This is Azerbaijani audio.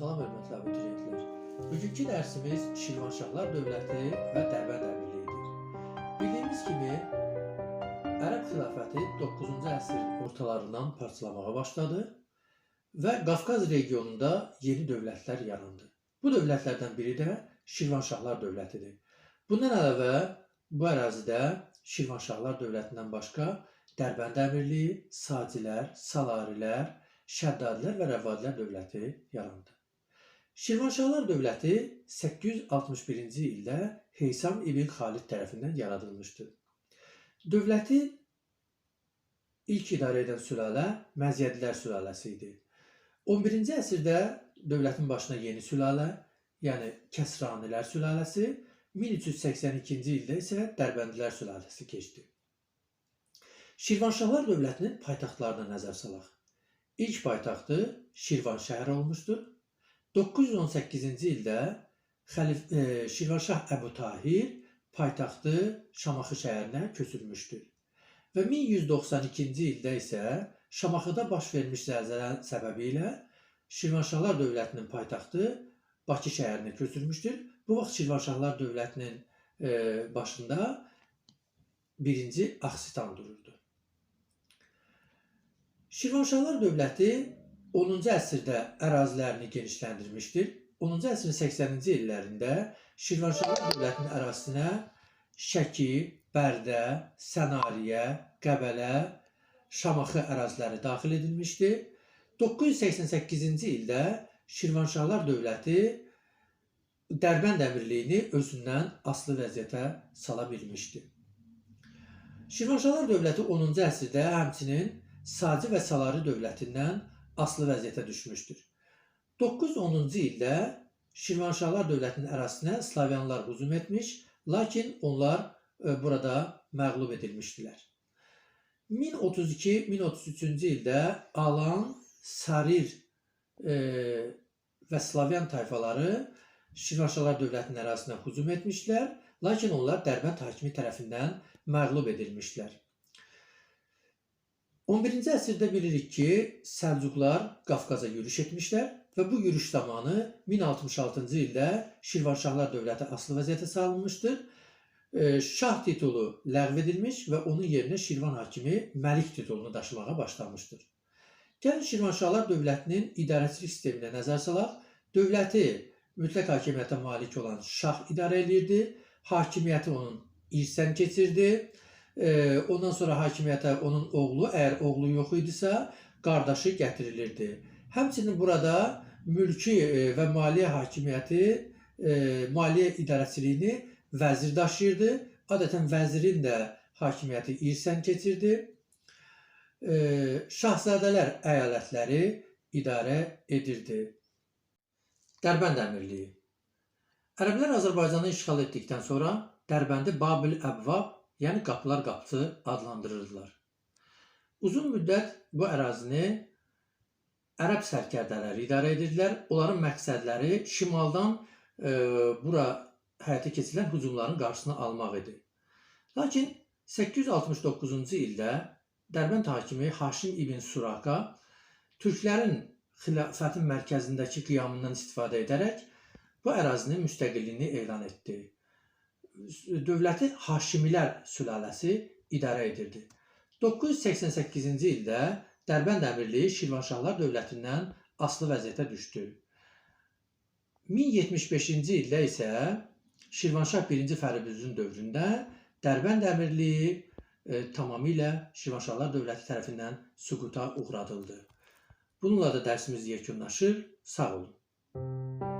Salam hörmətli abituriyentlər. Bugünkü dərsimiz Şirvanşahlar dövləti və Dərbənd Əmirliyidir. Bildiyimiz kimi Ərəb xilafəti 9-cu əsrin ortalarından parçalamağa başladı və Qafqaz regionunda yeni dövlətlər yarandı. Bu dövlətlərdən biri də Şirvanşahlar dövlətidir. Bundan əlavə bu ərazidə Şirvanşahlar dövlətindən başqa Dərbənd Əmirliyi, Sacilər, Salarilər, Şəddadilər və Rəvadilər dövləti yarandı. Şirvanşahlar dövləti 861-ci ildə Heysam ibn Xalid tərəfindən yaradılmışdır. Dövləti ilk idarə edən sülalə Məzyədilər sülaləsi idi. 11-ci əsrdə dövlətin başına yeni sülalə, yəni Kəsranilər sülaləsi, 1382-ci ildə isə Dərbəndilər sülaləsi keçdi. Şirvanşahlar dövlətinin paytaxtlarına nəzər salaq. İlk paytaxtı Şirvan şəhəri olmuşdur. 918-ci ildə Xəlif e, Şirvanşah Əbu Tahir paytaxtı Şamaxı şəhərinə köçürmüşdür. Və 1192-ci ildə isə Şamaxıda baş vermiş zəlzələ səbəbilə Şirvanşahlar dövlətinin paytaxtı Bakı şəhərinə köçürmüşdür. Bu vaxt Şirvanşahlar dövlətinin e, başında birinci Axsitan dururdu. Şirvanşahlar dövləti 10-cu əsrdə ərazilərini genişləndirmişdir. 10-cu əsrin 80-ci illərində Şirvanşahlar dövlətinin ərazisinə Şəki, Bərdə, Sənariyə, Qəbələ, Şamaxı əraziləri daxil edilmişdi. 988-ci ildə Şirvanşahlar dövləti Dərbənd əmirliyini özündən asılı vəziyyətə sala bilmişdi. Şirvanşahlar dövləti 10-cu əsrdə həmçinin Saci və Salari dövlətindən asılı vəziyyətə düşmüşdür. 910-cu ildə Şirvanşahlar dövlətinin ərazisinə Slavyanlar hücum etmiş, lakin onlar e, burada məğlub edilmişdilər. 1032-1033-cü ildə Alan, Sarir e, və Slavyan tayfaları Şirvanşahlar dövlətinin ərazisinə hücum etmişlər, lakin onlar Dərbənd hakimi tərəfindən məğlub edilmişlər. 11-ci əsrdə bilirik ki, Səlcuqlar Qafqaza yürüş etmişlər və bu yürüş zamanı 1066-cı ildə Şirvanşahlar dövləti asılı vəziyyətə salınmışdır. E, Şah titulu ləğv edilmiş və onun yerinə Şirvan hakimi Məlik titulunu daşımağa başlamışdır. Gəlin Şirvanşahlar dövlətinin idarəçilik sisteminə nəzər salaq. Dövləti mütləq hakimiyyətə malik olan şah idarə edirdi. Hakimiyyəti onun irsən keçirdi. E, ondan sonra hakimiyyətə onun oğlu, əgər oğlu yox idisə, qardaşı gətirilirdi. Həmçinin burada mülki e, və maliyyə hakimiyyəti, e, maliyyə idarəçiliyini vəzir daşıyırdı. Adətən vəzirin də hakimiyyəti irsən keçirdi. E, şahzadələr əyalətləri idarə edirdi. Dərbənd Əmirliyi Ərəblər Azərbaycanı işğal etdikdən sonra Dərbəndi Babil Əbvab yəni qapılar qapısı adlandırırdılar. Uzun müddət bu ərazini ərəb sərkərdələri idarə edirdilər. Onların məqsədləri şimaldan e, bura həyata keçirilən hücumların qarşısını almaq idi. Lakin 869-cu ildə Dərbənd hakimi Haşim ibn Suraka türklərin xilafətin mərkəzindəki qiyamından istifadə edərək bu ərazinin müstəqilliyini elan etdi dövləti Haşimilər sülaləsi idarə edirdi. 988-ci ildə Dərbənd Əmirliyi Şirvanşahlar dövlətindən asılı vəziyyətə düşdü. 1075-ci ildə isə Şirvanşah 1-ci Fəribüzün dövründə Dərbənd Əmirliyi e, tamamilə Şirvanşahlar dövləti tərəfindən süquta uğradıldı. Bununla da dərsimiz yekunlaşır. Sağ olun.